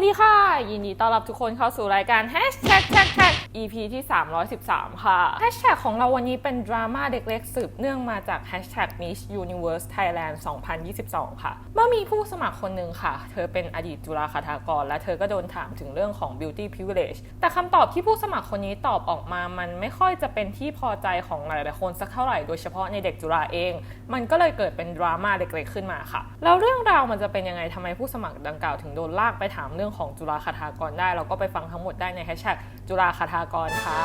วัสดีค่ะ ยินดีต้อนรับทุกคนเข้าสู่รายการ Hashtag Tag Tag EP ที่ 313 ค่ะ Hashtag ของเราวันนี้เป็นดราม่าเด็กเล็กสืบเนื่องมาจาก Hashtag Miss Universe Thailand 2022 ค่ะ เมื่อมีผู้สมัครคนหนึ่งค่ะ เธอเป็นอดีตจุฬาคทากร และเธอก็โดนถามถึงเรื่องของ beauty privilege แต่คำตอบที่ผู้สมัครคนนี้ตอบออกมา มันไม่ค่อยจะเป็นที่พอใจของหลายๆคนสักเท่าไหร่โดยเฉพาะในเด็กจุฬาเอง มันก็เลยเกิดเป็นดราม่าเด็กๆขึ้นมาค่ะ แล้วเรื่องราวมันจะเป็นยังไงทำไมผู้สมัครดังกล่าวถึงโดนลากไปถามเรื่องของจุฬาคทากรได้ เราก็ไปฟังทั้งหมดได้ในแฮชแท็กจุฬาคทากรค่ะ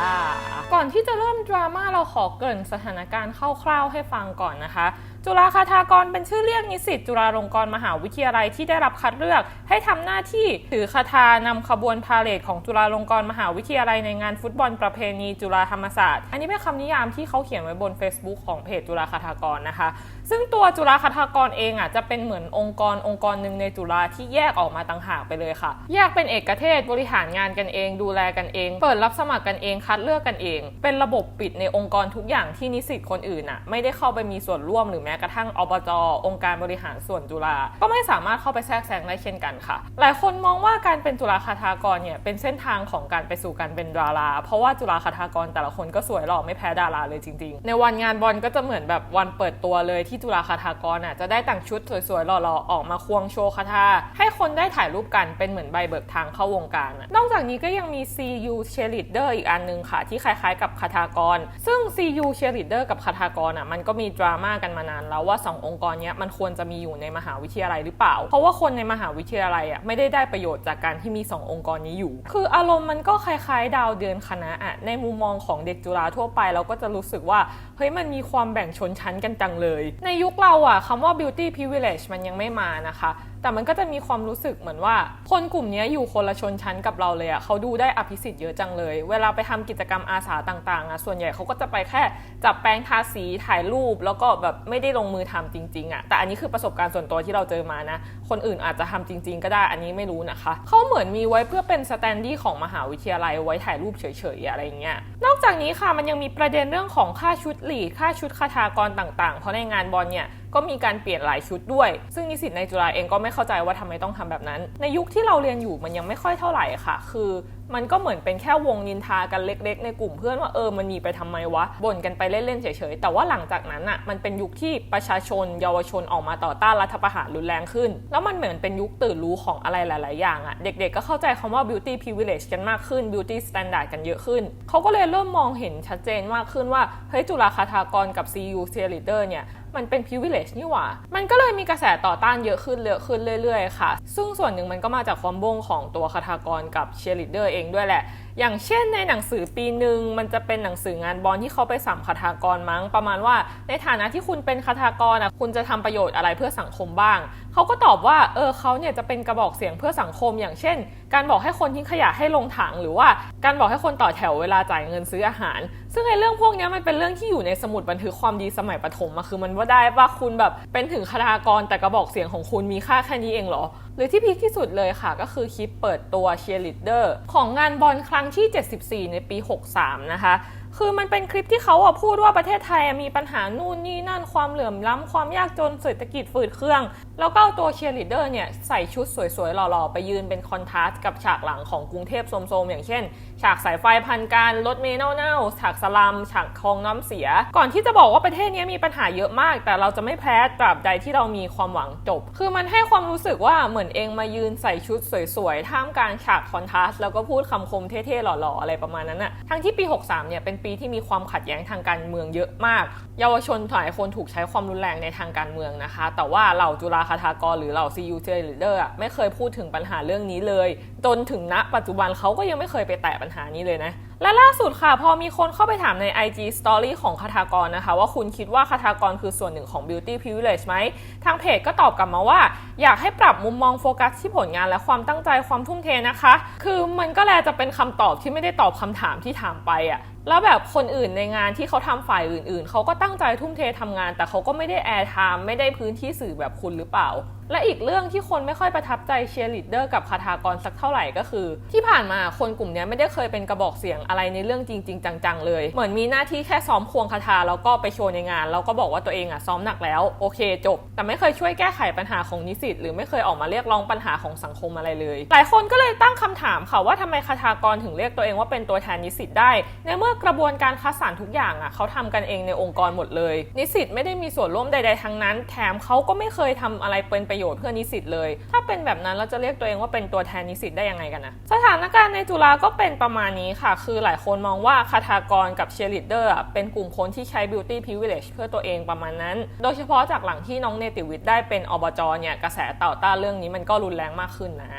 ก่อนที่จะเริ่มดราม่าเราขอเกริ่นสถานการณ์คร่าวๆให้ฟังก่อนนะคะ จุฬาคทากรเป็นชื่อเรียกนิสิตจุฬาลงกรณ์มหาวิทยาลัยที่ได้รับคัดเลือก ให้ทำหน้าที่ถือคาถานำขบวนพาเหรดของจุฬาลงกรณ์มหาวิทยาลัยในงานฟุตบอลประเพณีจุฬาธรรมศาสตร์ อันนี้เป็นคำนิยามที่เขาเขียนไว้บน Facebook ของเพจจุฬาคทากรนะคะ ซึ่งตัวจุฬาคทากรเองอะจะเป็นเหมือนองค์กรองค์กรหนึ่งในจุฬาที่แยกออกมาต่างหากไปเลยค่ะ แยกเป็นเอกเทศบริหารงานกันเอง ดูแลกันเอง เปิดรับสมัครกันเองคัดเลือกกันเอง เป็นระบบปิดในองค์กรทุกอย่างที่นิสิตคนอื่นอะไม่ได้เข้าไปมีส่วนร่วมหรือแม้กระทั่งอบจองค์การบริหารส่วนจุฬาก็ไม่สามารถเข้าไปแทรกแซงได้เช่นกันค่ะ หลายคนมองว่าการเป็นจุฬาคทากรเนี่ยเป็นเส้นทางของการไปสู่การเป็นดารา เพราะว่าจุฬาคทากรแต่ละคนก็สวยหล่อไม่แพ้ดาราเลยจริง ๆ ในวันงานบอลก็จะเหมือนแบบวันเปิดตัวเลยที่จุฬาคทากรอะจะได้แต่งชุดสวยๆหล่อๆออกมาควงโชว์คาถาให้คนได้ถ่ายรูปกันเป็นเหมือนใบเบิกทางเข้าวงการ นอกจากนี้ก็ยังมี CU Cheerleader อีกอันนึงค่ะ ที่คล้ายๆ กับคาถากร ซึ่ง CU Cheerleader กับคาถากรอะมันก็มีดราม่ากันมานานแล้วว่าสององค์กรนี้มันควรจะมีอยู่ในมหาวิทยาลัยหรือเปล่า เพราะว่าคนในมหาวิทยาลัยอะไม่ได้ได้ประโยชน์จากการที่มีสององค์กรนี้อยู่ คืออารมณ์มันก็คล้ายๆ ดาวเดือนคณะอะในมุมมองของเด็กจุฬาทั่วไป เราก็จะรู้สึกว่าเฮ้ยมันมีความแบ่งชนชั้นกันจังเลย ในยุคเราอะคำว่า beauty privilege มันยังไม่มานะคะ แต่มันก็จะมีความรู้สึกเหมือนว่า คนกลุ่มนี้อยู่คนละชนชั้นกับเราเลยอะเขาดูได้อภิสิทธิ์เยอะจังเลย เวลาไปทำกิจกรรมอาสาต่างๆอะส่วนใหญ่เขาก็จะไปแค่จับแป้งทาสีถ่ายรูป แล้วก็แบบไม่ได้ลงมือทำจริงๆอะแต่อันนี้คือประสบการณ์ส่วนตัวที่เราเจอมานะ คนอื่นอาจจะทำจริง ๆ ก็ได้อันนี้ไม่รู้นะคะเขาเหมือนมีไว้เพื่อเป็นสแตนดี้ของมหาวิทยาลัยไว้ถ่ายรูปเฉยๆอะไรเงี้ยนอกจากนี้ค่ะมันยังมีประเด็นเรื่องของค่าชุดหลีค่าชุดคาถากรต่างๆ เพราะในงานบอลเนี่ย ก็มีการเปลี่ยนหลายชุดด้วย ซึ่งนิสิตในจุฬาเองก็ไม่เข้าใจว่าทำไมต้องทำแบบนั้น ในยุคที่เราเรียนอยู่มันยังไม่ค่อยเท่าไหร่ค่ะ คือมันก็เหมือนเป็นแค่วงนินทากันเล็ก ๆ ในกลุ่มเพื่อนว่าเออมันมีไปทำไมวะบ่นกันไปเล่นๆเฉยๆ แต่ว่าหลังจากนั้นอะมันเป็นยุคที่ประชาชนเยาวชนออกมาต่อต้านรัฐประหารรุนแรงขึ้น แล้วมันเหมือนเป็นยุคตื่นรู้ของอะไรหลาย ๆ อย่างอะเด็ก ๆ ก็เข้าใจคำว่า beauty privilege กันมากขึ้น beauty standard กันเยอะขึ้น เขาก็เลยเริ่มมองเห็นชัดเจนมากขึ้นว่าเฮ้ยจุฬาคาถากรกับ CU c e e r leader เนี่ย มันเป็น privilege นี่หว่า มันก็เลยมีกระแสต่อต้านเยอะขึ้นเยอะขึ้นเรื่อยๆค่ะ ซึ่งส่วนหนึ่งมันก็มาจากความบงของตัวคาถากรกับเชียร์ลีดเดอร์เองด้วยแหละอย่างเช่นในหนังสือปีหนึ่งมันจะเป็นหนังสืองานบอลที่เขาไปสัมคาถากรมั้ง ประมาณว่าในฐานะที่คุณเป็นคาถากรอะคุณจะทำประโยชน์อะไรเพื่อสังคมบ้าง เขาก็ตอบว่าเออเขาเนี่ยจะเป็นกระบอกเสียงเพื่อสังคม อย่างเช่น การบอกให้คนทิ้งขยะให้ลงถัง หรือว่าการบอกให้คนต่อแถวเวลาจ่ายเงินซื้ออาหาร ซึ่งไอ้เรื่องพวกนี้มันเป็นเรื่องที่อยู่ในสมุดบันทึกความดีสมัยประถมอะคือมันว่าได้ว่าคุณแบบเป็นถึงคาถากรแต่กระบอกเสียงของคุณมีค่าแค่นี้เองเหรอหรือที่พีคที่สุดเลยค่ะ ก็คือคลิปเปิดตัวเชียร์ลีดเดอร์ของงานบอลครั้งที่ 74 ในปี 63 นะคะ คือมันเป็นคลิปที่เขาอะพูดว่าประเทศไทยมีปัญหานู่นนี่นั่นความเหลื่อมล้ำความยากจนเศรษฐกิจฝืดเครื่อง แล้วก็เอาตัวเชียร์ลีดเดอร์เนี่ยใส่ชุดสวยๆ หล่อๆ ไปยืนเป็นคอนทราสต์กับฉากหลังของกรุงเทพโทมๆ อย่างเช่น ฉากสายไฟพันการรถเมล์เน่าๆฉากสลัมฉากคลองน้ำเสีย ก่อนที่จะบอกว่าประเทศนี้มีปัญหาเยอะมาก แต่เราจะไม่แพ้ตราบใดที่เรามีความหวังจบ คือมันให้ความรู้สึกว่าเหมือนเองมายืนใส่ชุดสวยๆท่ามกลางฉากคอนทราสต์แล้วก็พูดคำคมเท่ๆหล่อๆอะไรประมาณนั้นอะทั้งที่ปี 63เนี่ยเป็นปีที่มีความขัดแย้งทางการเมืองเยอะมาก เยาวชนหลายคนถูกใช้ความรุนแรงในทางการเมืองนะคะ แต่ว่าเหล่าจุฬาคาถากรหรือเหล่า CU cheerleader อะไม่เคยพูดถึงปัญหาเรื่องนี้เลย จนถึงณปัจจุบันเขาก็ยังไม่เคยไปแตะปัญหานี้เลยนะ และล่าสุดค่ะ พอมีคนเข้าไปถามใน IG Story ของคาถากรนะคะ ว่าคุณคิดว่าคาถากรคือส่วนหนึ่งของ Beauty Privilege ไหม ทางเพจก็ตอบกลับมาว่า อยากให้ปรับมุมมองโฟกัสที่ผลงานและความตั้งใจความทุ่มเทนะคะ คือมันก็แลจะเป็นคำตอบที่ไม่ได้ตอบคำถามที่ถามไปอะแล้วแบบคนอื่นในงานที่เขาทำฝ่ายอื่น ๆ เขาก็ตั้งใจทุ่มเททำงาน แต่เขาก็ไม่ได้แอร์ไทม์ไม่ได้พื้นที่สื่อแบบคุณหรือเปล่าและอีกเรื่องที่คนไม่ค่อยประทับใจเชียร์ลีดเดอร์กับคาถากรสักเท่าไหร่ก็คือ ที่ผ่านมาคนกลุ่มนี้ไม่ได้เคยเป็นกระบอกเสียงอะไรในเรื่องจริง ๆ จังๆเลย เหมือนมีหน้าที่แค่ซ้อมควงคาถาแล้วก็ไปโชว์ในงาน แล้วก็บอกว่าตัวเองอะซ้อมหนักแล้วโอเคจบ แต่ไม่เคยช่วยแก้ไขปัญหาของนิสิตหรือไม่เคยออกมาเรียกร้องปัญหาของสังคมอะไรเลย หลายคนก็เลยตั้งคำถามค่ะว่าทำไมคาถากรถึงเรียกตัวเองว่าเป็นตัวแทนนิสิตได้ ในเมื่อกระบวนการคัดสรรทุกอย่างอะเขาทำกันเองในองค์กรหมดเลย นิสิตไม่ได้มีส่วนร่วมใด ๆทั้งนั้น แถมเขาก็ไม่เคยทำอะไรเป็นประโยชน์เพื่อนิสิตเลย ถ้าเป็นแบบนั้นเราจะเรียกตัวเองว่าเป็นตัวแทนนิสิตได้ยังไงกันนะสถานการณ์ในจุฬาก็เป็นประมาณนี้ค่ะ คือหลายคนมองว่าคาถากรกับเชียร์ลีดเดอร์เป็นกลุ่มคนที่ใช้ beauty privilege เพื่อตัวเองประมาณนั้น โดยเฉพาะจากหลังที่น้องเนติวิทย์ได้เป็นอบจเนี่ยกระแสต่อต้านเรื่องนี้มันก็รุนแรงมากขึ้นนะ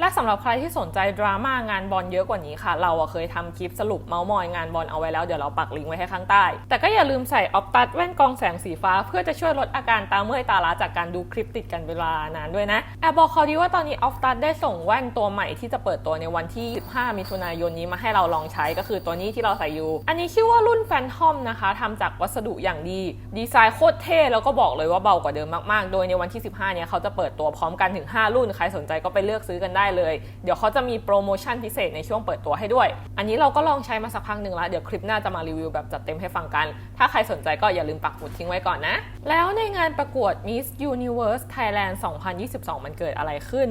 และสำหรับใครที่สนใจดราม่างานบอลเยอะกว่านี้ค่ะ เราเคยทำคลิปสรุปเมาส์มอยงานบอลเอาไว้แล้วเดี๋ยวเราปักลิงก์ไว้ให้ข้างใต้ แต่ก็อย่าลืมใส่ออฟตัดแว่นกองแสงสีฟ้า เพื่อจะช่วยลดอาการตาเมื่อยตาล้าจากการดูคลิปติดกันเลานานด้วยนะแอบบอกเขาดีว่าตอนนี้ออฟตัดได้ส่งแว่นตัวใหม่ที่จะเปิดตัวในวันที่ 15 มิถุนายนนี้มาให้เราลองใช้ก็คือตัวนี้ที่เราใส่อยู่ อันนี้ชื่อว่ารุ่นแฟนทอมนะคะทำจากวัสดุอย่างดี ดีไซน์โคตรเท่แล้วก็บอกเลยว่าเบากว่าเดิมมากๆ โดยในวันที่ 15 เนี่ยเขาจะเปิดตัวพร้อมกันถึง 5 รุ่นใครสนใจก็ไปเลือกซื้อกันได้เลย เดี๋ยวเขาจะมีโปรโมชั่นพิเศษในช่วงเปิดตัวให้ด้วย อันนี้เราก็ลองใช้มาสักพักหนึ่งแล้วเดี๋ยวคลิปหน้าจะมารีวิวแบบจัดเต็มให้ฟังกัน ถ้าใครสนใจก็อย่าลืมปักหมุดทิ้งไว้ก่อนนะ แล้วในงานประกวด Miss Universe Thailand 2022 มันเกิดอะไรขึ้น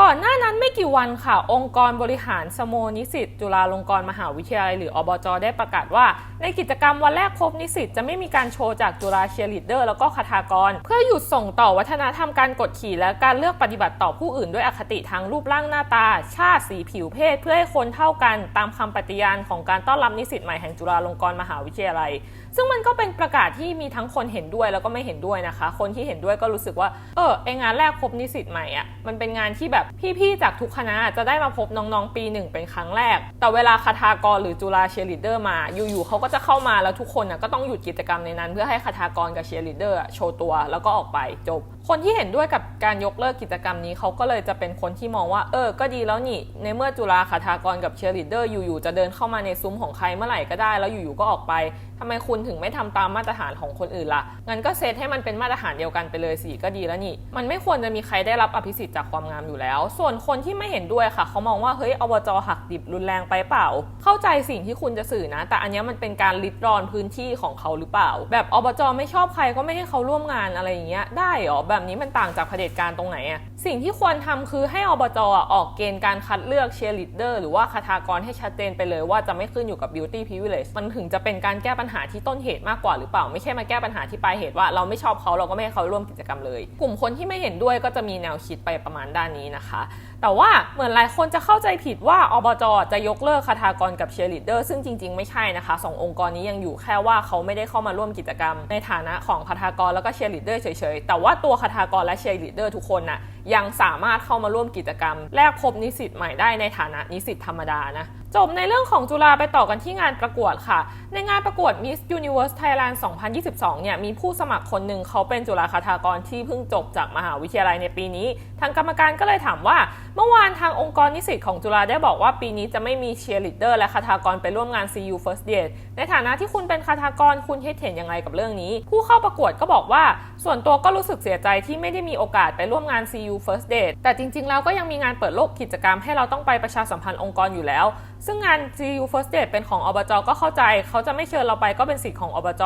ก่อนหน้านั้นไม่กี่วันค่ะ องค์กรบริหารสโมนิสิตจุฬาลงกรณ์มหาวิทยาลัยหรืออบจได้ประกาศว่า ในกิจกรรมวันแรกพบนิสิตจะไม่มีการโชว์จากจุฬาเชียร์ลีดเดอร์แล้วก็คาถากร เพื่อหยุดส่งต่อวัฒนธรรมการกดขี่และการเลือกปฏิบัติต่อผู้อื่นด้วยอคติทางรูปร่างหน้าตา ชาติสีผิวเพศ เพื่อให้คนเท่ากันตามคำปฏิญาณของการต้อนรับนิสิตใหม่แห่งจุฬาลงกรณ์มหาวิทยาลัย ซึ่งมันก็เป็นประกาศที่มีทั้งคนเห็นด้วยแล้วก็ไม่เห็นด้วยนะคะ คนที่เห็นด้วยก็รู้สึกว่า เออไองานแรกพบนิสิตใหม่อะ่ะมันเป็นงานที่แบบพี่ๆจากทุกคณะจะได้มาพบน้องๆปีหนึ่งเป็นครั้งแรก แต่เวลาคาทากรหรือจุฬาเชียร์ลีดเดอร์มาอยู่ๆเขาก็จะเข้ามาแล้วทุกคนน่ะก็ต้องหยุดกิจกรรมในนั้น เพื่อให้คาทากรกับเชียร์ลีดเดอร์โชว์ตัวแล้วก็ออกไปจบคนที่เห็นด้วยกับการยกเลิกกิจกรรมนี้เขาก็เลยจะเป็นคนที่มองว่าเออ ก็ดีแล้วนี่ ในเมื่อจุฬาคาถากรกับเชียร์ลีดเดอร์อยู่ๆจะเดินเข้ามาในซุ้มของใครเมื่อไหร่ก็ได้แล้วอยู่ๆก็ออกไปทำไมคุณถึงไม่ทำตามมาตรฐานของคนอื่นล่ะงั้นก็เซตให้มันเป็นมาตรฐานเดียวกันไปเลยสิก็ดีแล้วนี่ มันไม่ควรจะมีใครได้รับอภิสิทธิ์จากความงามอยู่แล้ว ส่วนคนที่ไม่เห็นด้วยค่ะ เขามองว่าเฮ้ยอบจหักดิบรุนแรงไปเปล่า เข้าใจสิ่งที่คุณจะสื่อนะ แต่อันนี้มันเป็นการลิดรอนพื้นที่ของเขาหรือเปล่า แบบอบจไม่ชอบใครก็ไม่ให้เขาร่วมงานอะไรอย่างเงี้ยได้หรอแบบนี้มันต่างจากเผด็จการตรงไหนอะสิ่งที่ควรทำคือให้อบจอออกเกณฑ์การคัดเลือกเชียร์ลีดเดอร์หรือว่าคาถากรให้ชัดเจนไปเลยว่าจะไม่ขึ้นอยู่กับ beauty privilege มันถึงจะเป็นการแก้ปัญหาที่ต้นเหตุมากกว่าหรือเปล่า ไม่ใช่มาแก้ปัญหาที่ปลายเหตุว่าเราไม่ชอบเขาเราก็ไม่ให้เขาร่วมกิจกรรมเลย กลุ่มคนที่ไม่เห็นด้วยก็จะมีแนวคิดไปประมาณด้านนี้นะคะ แต่ว่าเหมือนหลายคนจะเข้าใจผิดว่าอบจจะยกเลิกคาถากรกับเชียร์ลีดเดอร์ซึ่งจริง ๆ ไม่ใช่นะคะสององค์กรนี้ยังอยู่แค่ว่าเขาไม่ได้เข้ามาร่วมกิจกรรม ในฐานะของคาถากรแล้วก็เชียร์ลีดเดอร์เฉยๆแต่ว่าตัวคาถากรและเชียร์ลีดเดอร์ทุกคนน่ะ ยังสามารถเข้ามาร่วมกิจกรรม แลกพบนิสิตใหม่ได้ในฐานะนิสิตธรรมดานะจบในเรื่องของจุฬาไปต่อกันที่งานประกวดค่ะ ในงานประกวด Miss Universe Thailand 2022 เนี่ยมีผู้สมัครคนหนึ่งเขาเป็นจุฬาคาถากรที่เพิ่งจบจากมหาวิทยาลัยในปีนี้ ทางกรรมการก็เลยถามว่า เมื่อวานทางองค์กรนิสิตของจุฬาได้บอกว่าปีนี้จะไม่มีเชียร์ลีดเดอร์และคาถากรไปร่วมงาน CU First Date ในฐานะที่คุณเป็นคาถากรคุณคิดเห็นยังไงกับเรื่องนี้ ผู้เข้าประกวดก็บอกว่า ส่วนตัวก็รู้สึกเสียใจที่ไม่ได้มีโอกาสไปร่วมงาน CU First Date แต่จริง ๆ แล้วก็ยังมีงานเปิดโลกกิจกรรมให้เราต้องไปประชาสัมพันธ์องค์กรอยู่แล้ว ซึ่งงาน CU First Date เป็นของอบจก็เข้าใจ เขาจะไม่เชิญเราไปก็เป็นสิทธิ์ของอบจ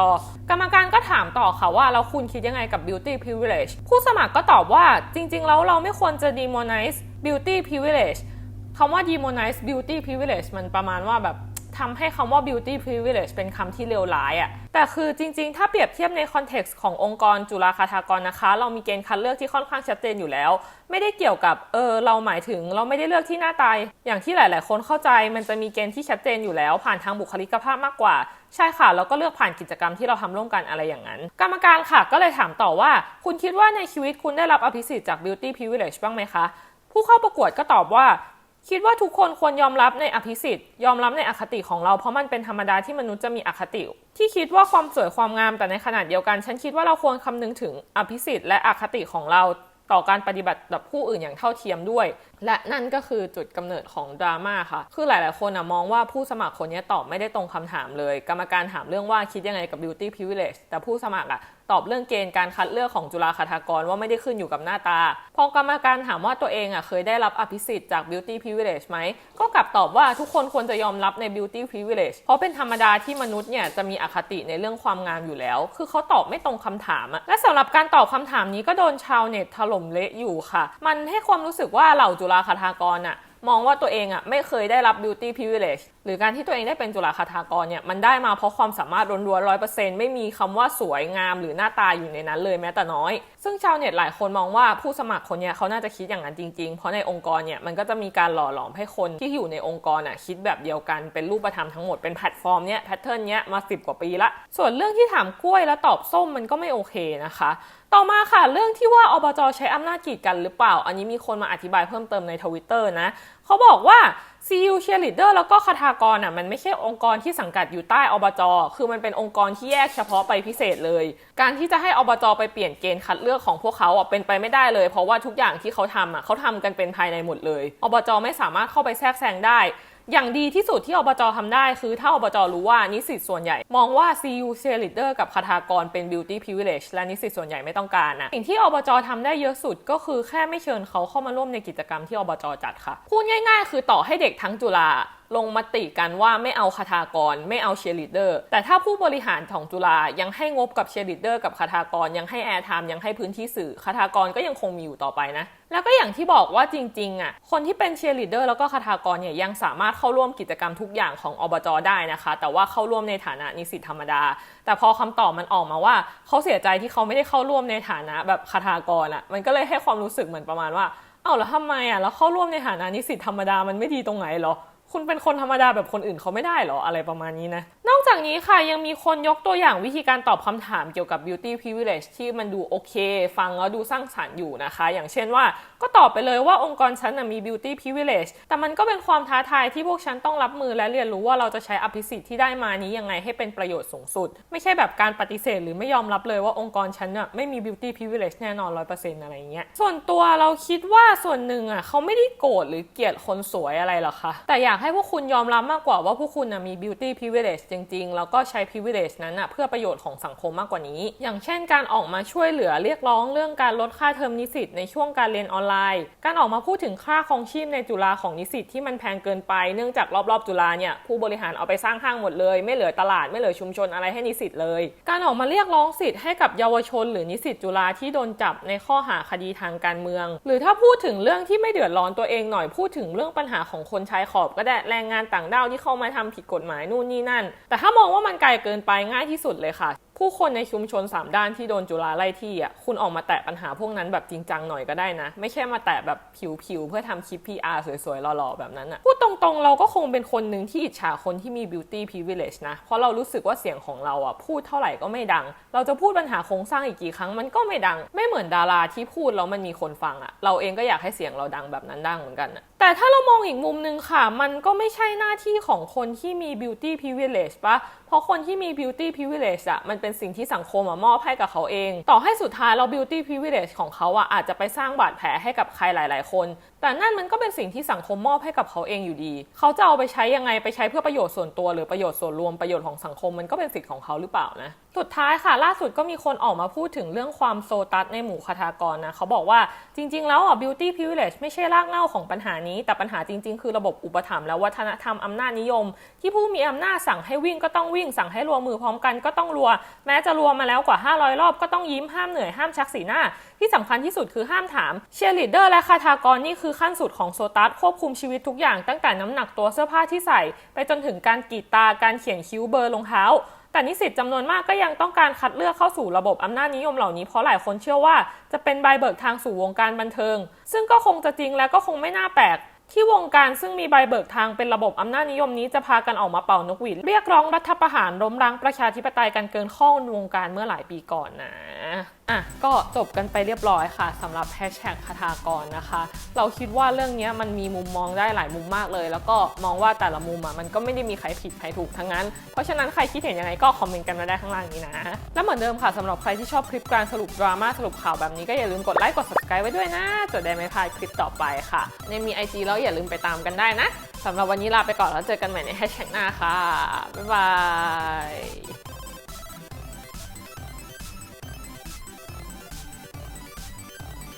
กรรมการก็ถามต่อค่ะว่าเราคุณคิดยังไงกับ Beauty Privilege ผู้สมัครก็ตอบว่าจริง ๆ แล้วเราไม่ควรจะ demonize Beauty Privilege คำว่า demonize Beauty Privilege มันประมาณว่าแบบ ทำให้คำว่า beauty privilege เป็นคำที่เลวร้ายอะ่ะ แต่คือจริงๆ ถ้าเปรียบเทียบในคอนเท็กซ์ขององค์กรจุฬาคาถากรนะคะ เรามีเกณฑ์คัดเลือกที่ค่อนข้างชัดเจนอยู่แล้ว ไม่ได้เกี่ยวกับ เออ เราหมายถึงเราไม่ได้เลือกที่หน้าตาย อย่างที่หลายๆ คนเข้าใจ มันจะมีเกณฑ์ที่ชัดเจนอยู่แล้ว ผ่านทางบุคลิกภาพมากกว่า ใช่ค่ะ แล้วก็เลือกผ่านกิจกรรมที่เราทำร่วมกันอะไรอย่างนั้น กรรมการค่ะ ก็เลยถามต่อว่า คุณคิดว่าในชีวิตคุณได้รับอภิสิทธิ์จาก beauty privilege บ้างไหมคะ ผู้เข้าประกวดก็ตอบว่า คิดว่าทุกคนควรยอมรับในอภิสิทธิ์ ยอมรับในอคติของเราเพราะมันเป็นธรรมดาที่มนุษย์จะมีอคติ ที่คิดว่าความสวยความงามแต่ในขณะเดียวกัน ฉันคิดว่าเราควรคำนึงถึงอภิสิทธิ์และอคติของเราต่อการปฏิบัติกับผู้อื่นอย่างเท่าเทียมด้วยและนั่นก็คือจุดกำเนิดของดราม่าค่ะ คือหลาย ๆ คนนะมองว่าผู้สมัครคนนี้ตอบไม่ได้ตรงคำถามเลย กรรมการถามเรื่องว่าคิดยังไงกับ beauty privilege แต่ผู้สมัครอะตอบเรื่องเกณฑ์การคัดเลือกของจุฬาคาถากรว่าไม่ได้ขึ้นอยู่กับหน้าตา พอกรรมการถามว่าตัวเองอะเคยได้รับอภิสิทธิ์จาก beauty privilege ไหม ก็กลับตอบว่าทุกคนควรจะยอมรับใน beauty privilege เพราะเป็นธรรมดาที่มนุษย์เนี่ยจะมีอคติในเรื่องความงามอยู่แล้ว คือเขาตอบไม่ตรงคำถามอะและสำหรับการตอบคำถามนี้ก็โดนชาวเน็ตถล่มเละอยู่ค่ะ มันให้ความรู้สึกว่าเหล่าจุฬาคาถากรอะมองว่าตัวเองอะไม่เคยได้รับ beauty privilege หรือการที่ตัวเองได้เป็นจุฬาคาถากรเนี่ยมันได้มาเพราะความสามารถล้วนๆร้อยเปอร์เซ็นต์ไม่มีคำว่าสวยงามหรือหน้าตาอยู่ในนั้นเลยแม้แต่น้อย ซึ่งชาวเน็ตหลายคนมองว่าผู้สมัครคนเนี้ยเขาน่าจะคิดอย่างนั้นจริงๆ เพราะในองค์กรเนี่ยมันก็จะมีการหล่อหลอมให้คนที่อยู่ในองค์กรอะคิดแบบเดียวกันเป็นรูปธรรมทั้งหมดเป็นแพลตฟอร์มเนี้ยแพทเทิร์นเนี้ยมา 10 กว่าปีละ ส่วนเรื่องที่ถามกล้วยแล้วตอบส้มมันก็ไม่โอเคนะคะ ต่อมาค่ะ เรื่องที่ว่าอบจใช้อำนาจกีดกันหรือเปล่า อันนี้มีคนมาอธิบายเพิ่มเติมในทวิตเตอร์นะ เขาบอกว่า CU Cheerleader แล้วก็คาถากรอะมันไม่ใช่องค์กรที่สังกัดอยู่ใต้อบจ คือมันเป็นองค์กรที่แยกเฉพาะไปพิเศษเลย การที่จะให้อบจไปเปลี่ยนเกณฑ์คัดเลือกของพวกเขาอะเป็นไปไม่ได้เลย เพราะว่าทุกอย่างที่เขาทำอะเขาทำกันเป็นภายในหมดเลย อบจไม่สามารถเข้าไปแทรกแซงได้ อย่างดีที่สุดที่อบจทำได้คือถ้าอบจรู้ว่านิสิตส่วนใหญ่ มองว่า CU Cheerleader กับคาถากรเป็น beauty privilege และนิสิตส่วนใหญ่ไม่ต้องการนะสิ่งที่อบจทำได้เยอะสุดก็คือแค่ไม่เชิญเขาเข้ามาร่วมในกิจกรรมที่อบจจัดค่ะ พูดง่าย ๆ คือต่อให้เด็กทั้งจุฬาลงมติกันว่าไม่เอาคาถากร ไม่เอาเชียร์ลีดเดอร์ แต่ถ้าผู้บริหารของจุฬายังให้งบกับเชียร์ลีดเดอร์กับคาถากร ยังให้แอร์ไทม์ยังให้พื้นที่สื่อคาถากรก็ยังคงมีอยู่ต่อไปนะ แล้วก็อย่างที่บอกว่าจริงๆอะคนที่เป็นเชียร์ลีดเดอร์แล้วก็คาถากรเนี่ยยังสามารถเข้าร่วมกิจกรรมทุกอย่างของอบจได้นะคะ แต่ว่าเข้าร่วมในฐานะนิสิตธรรมดา แต่พอคำตอบมันออกมาว่าเขาเสียใจที่เขาไม่ได้เข้าร่วมในฐานะแบบคาถากรอะมันก็เลยให้ความรู้สึกเหมือนประมาณว่าเอ้าแล้วทำไมอะแล้วเข้าร่วมในฐานะนิสิตธรรมดามันไม่ดีตรงไหนหรอ คุณเป็นคนธรรมดาแบบคนอื่นเขาไม่ได้เหรออะไรประมาณนี้นะ นอกจากนี้ค่ะยังมีคนยกตัวอย่างวิธีการตอบคำถามเกี่ยวกับ beauty privilege ที่มันดูโอเค ฟังแล้วดูสร้างสรรค์อยู่นะคะ อย่างเช่นว่าก็ตอบไปเลยว่าองค์กรฉันนะมี beauty privilege แต่มันก็เป็นความท้าทายที่พวกฉันต้องรับมือและเรียนรู้ว่าเราจะใช้อภิสิทธิ์ที่ได้มานี้ยังไงให้เป็นประโยชน์สูงสุด ไม่ใช่แบบการปฏิเสธ หรือไม่ยอมรับเลยว่าองค์กรฉันน่ะไม่มี beauty privilege แน่นอน100%อะไรอย่างเงี้ยส่วนตัวเราคิดว่าส่วนหนึ่งอะเขาไม่ได้โกรธหรือเกลียดคนสวยอะไรหรอกค่ะแต่อยากให้พวกคุณยอมรับมากกว่าว่าพวกคุณนะมี beauty privilege จริง ๆ แล้วก็ใช้ privilege นั้นนะเพื่อประโยชน์ของสังคมมากกว่านี้ อย่างเช่นการออกมาช่วยเหลือเรียกร้องเรื่องการลดค่าเทอมนิสิตในช่วงการเรียนออนไลน์ การออกมาพูดถึงค่าครองชีพในจุฬาของนิสิตที่มันแพงเกินไปเนื่องจากรอบๆจุฬาเนี่ยผู้บริหารเอาไปสร้างห้างหมดเลย ไม่เหลือตลาดไม่เหลือชุมชนอะไรให้นิสิตเลย การออกมาเรียกร้องสิทธิ์ให้กับเยาวชน หรือนิสิตจุฬาที่โดนจับในข้อหาคดีทางการเมือง หรือถ้าพูดถึงเรื่องที่ไม่เดือดร้อนตัวเองหน่อยพูดถึงเรื่องปัญหาของคนชายขอบก็ได้แรงงานต่างด้าวที่เข้ามาทำผิดกฎหมายนู่นนี่นั่น แต่ถ้ามองว่ามันไกลเกินไปง่ายที่สุดเลยค่ะ ผู้คนในชุมชน 3 ด้านที่โดนจุฬาไล่ที่อะคุณออกมาแตะปัญหาพวกนั้นแบบจริงจังหน่อยก็ได้นะ ไม่ใช่มาแตะแบบผิวๆ เพื่อทำคลิป PR สวยๆ หล่อๆ แบบนั้นอะพูดตรงๆ เราก็คงเป็นคนหนึ่งที่อิจฉาคนที่มี beauty privilege นะ เพราะเรารู้สึกว่าเสียงของเราอะพูดเท่าไหร่ก็ไม่ดัง เราจะพูดปัญหาโครงสร้างอีกกี่ครั้งมันก็ไม่ดัง ไม่เหมือนดาราที่พูดแล้วมันมีคนฟังอะเราเองก็อยากให้เสียงเราดังแบบนั้นดังเหมือนกันอะแต่ถ้าเรามองอีกมุมนึงค่ะ มันก็ไม่ใช่หน้าที่ของคนที่มี beauty privilege ปะเพราะคนที่มี beauty privilege อะมันเป็นสิ่งที่สังคมอะมอบให้กับเขาเอง ต่อให้สุดท้ายเรา beauty privilege ของเขาอะอาจจะไปสร้างบาดแผลให้กับใครหลาย ๆ คนแต่นั่นมันก็เป็นสิ่งที่สังคมมอบให้กับเขาเองอยู่ดี เขาจะเอาไปใช้ยังไงไปใช้เพื่อประโยชน์ส่วนตัว หรือประโยชน์ส่วนรวมประโยชน์ของสังคมมันก็เป็นสิทธิ์ของเขาหรือเปล่านะ สุดท้ายค่ะ ล่าสุดก็มีคนออกมาพูดถึงเรื่องความโซตัสในหมู่คาถากรนะ เขาบอกว่าจริง ๆ แล้วอะ beauty privilege ไม่ใช่รากเหง้าของปัญหานี้ แต่ปัญหาจริง ๆ คือระบบอุปถัมภ์และวัฒนธรรมอำนาจนิยม ที่ผู้มีอำนาจสั่งให้วิ่งก็ต้องวิ่งสั่งให้รัวมือพร้อมกันก็ต้องรัว แม้จะรัวมาแล้วกว่า 500 รอบก็ต้องยิ้มห้ามเหนื่อยห้ามชักสีหน้า ที่สำคัญที่สุดคือห้ามถามเชียร์ลีดเดอร์และคาถากรนี่คือขั้นสุดของโซตัสควบคุมชีวิตทุกอย่างตั้งแต่น้ำหนักตัวเสื้อผ้าที่ใส่ ไปจนถึงการกรีดตาการเขียนคิ้วเบอร์รองเท้า แต่นิสิตจำนวนมากก็ยังต้องการคัดเลือกเข้าสู่ระบบอำนาจนิยมเหล่านี้เพราะหลายคนเชื่อว่าจะเป็นใบเบิกทางสู่วงการบันเทิง ซึ่งก็คงจะจริงและก็คงไม่น่าแปลกที่วงการซึ่งมีใบเบิกทางเป็นระบบอำนาจนิยมนี้จะพากันออกมาเป่านกหวีดเรียกร้องรัฐประหารล้มล้างประชาธิปไตยกันเกินข้อวงการเมื่อหลายปีก่อนนะ อะก็จบกันไปเรียบร้อยค่ะสำหรับแฮชแท็กคาถากรนะคะ เราคิดว่าเรื่องนี้มันมีมุมมองได้หลายมุมมากเลย แล้วก็มองว่าแต่ละมุมอะมันก็ไม่ได้มีใครผิดใครถูกทั้งนั้น เพราะฉะนั้นใครคิดเห็นยังไงก็คอมเมนต์กันมาได้ข้างล่างนี้นะ และเหมือนเดิมค่ะสำหรับใครที่ชอบคลิปการสรุปดราม่าสรุปข่าวแบบนี้ก็อย่าลืมกดไลค์กด subscribe ไว้ด้วยนะจะได้ไม่พลาดคลิปต่อไปค่ะในมี IG แล้วอย่าลืมไปตามกันได้นะสำหรับวันนี้ลาไปก่อนแล้วเจอกันใหม่ในแฮชแท็กหน้าค่ะบ๊ายบาย